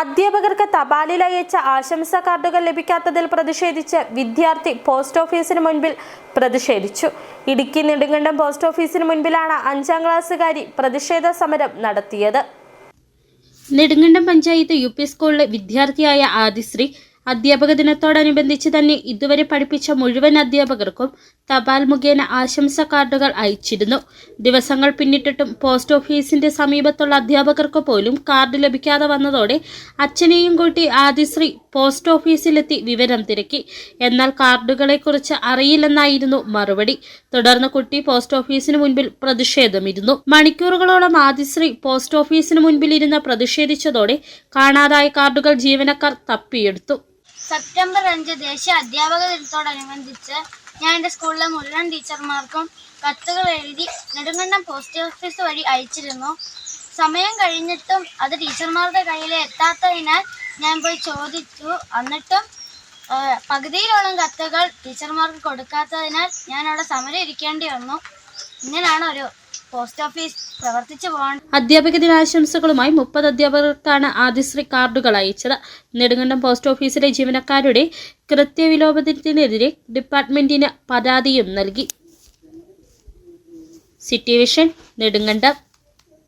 അധ്യാപകർക്ക് തപാലിൽ അയച്ച ആശംസാ കാർഡുകൾ ലഭിക്കാത്തതിൽ പ്രതിഷേധിച്ച് വിദ്യാർത്ഥി പോസ്റ്റ് ഓഫീസിന് മുൻപിൽ പ്രതിഷേധിച്ചു. ഇടുക്കി നെടുങ്കണ്ടം പോസ്റ്റ് ഓഫീസിന് മുൻപിലാണ് അഞ്ചാം ക്ലാസ്സുകാരി പ്രതിഷേധ സമരം നടത്തിയത്. നെടുങ്കണ്ടം പഞ്ചായത്ത് യു പി സ്കൂളിലെ വിദ്യാർത്ഥിയായ ആദിശ്രീ അധ്യാപക ദിനത്തോടനുബന്ധിച്ച് തന്നെ ഇതുവരെ പഠിപ്പിച്ച മുഴുവൻ അധ്യാപകർക്കും തപാൽ മുഖേന ആശംസ കാർഡുകൾ അയച്ചിരുന്നു. ദിവസങ്ങൾ പിന്നിട്ടിട്ടും പോസ്റ്റ് ഓഫീസിന്റെ സമീപത്തുള്ള അധ്യാപകർക്ക് പോലും കാർഡ് ലഭിക്കാതെ വന്നതോടെ അച്ഛനെയും കൂട്ടി ആദിശ്രീ പോസ്റ്റ് ഓഫീസിലെത്തി വിവരം തിരക്കി. എന്നാൽ കാർഡുകളെക്കുറിച്ച് അറിയില്ലെന്നായിരുന്നു മറുപടി. തുടർന്ന് കുട്ടി പോസ്റ്റ് ഓഫീസിന് മുൻപിൽ പ്രതിഷേധമിരുന്നു. മണിക്കൂറുകളോളം ആദിശ്രീ പോസ്റ്റ് ഓഫീസിന് മുൻപിൽ ഇരുന്ന് പ്രതിഷേധിച്ചതോടെ കാണാതായ കാർഡുകൾ ജീവനക്കാർ തപ്പിയെടുത്തു. സെപ്റ്റംബർ അഞ്ച് ദേശീയ അധ്യാപക ദിനത്തോടനുബന്ധിച്ച് ഞാൻ എന്റെ സ്കൂളിലെ മുഴുവൻ ടീച്ചർമാർക്കും കത്തുകൾ എഴുതി നെടുങ്കണ്ടം പോസ്റ്റ് ഓഫീസ് വഴി അയച്ചിരുന്നു. സമയം കഴിഞ്ഞിട്ടും അത് ടീച്ചർമാരുടെ കയ്യിൽ എത്താത്തതിനാൽ ഞാൻ പോയി ചോദിച്ചു. എന്നിട്ടും പകുതിയിലോളം കത്തുകൾ ടീച്ചർമാർക്ക് കൊടുക്കാത്തതിനാൽ ഞാൻ അവിടെ സമരം ഇരിക്കേണ്ടി വന്നു. ഇങ്ങനെയാണ് ഒരു പോസ്റ്റ് ഓഫീസ് പ്രവർത്തിച്ചു പോകണം അധ്യാപക ദിനാശംസകളുമായി മുപ്പത് അധ്യാപകർക്കാണ് ആദിശ്രീ കാർഡുകൾ അയച്ചത്. നെടുങ്കണ്ടം പോസ്റ്റ് ഓഫീസിലെ ജീവനക്കാരുടെ കൃത്യവിലോപനത്തിനെതിരെ ഡിപ്പാർട്ട്മെന്റിന് പരാതിയും നൽകി. City vision Nedumkandam.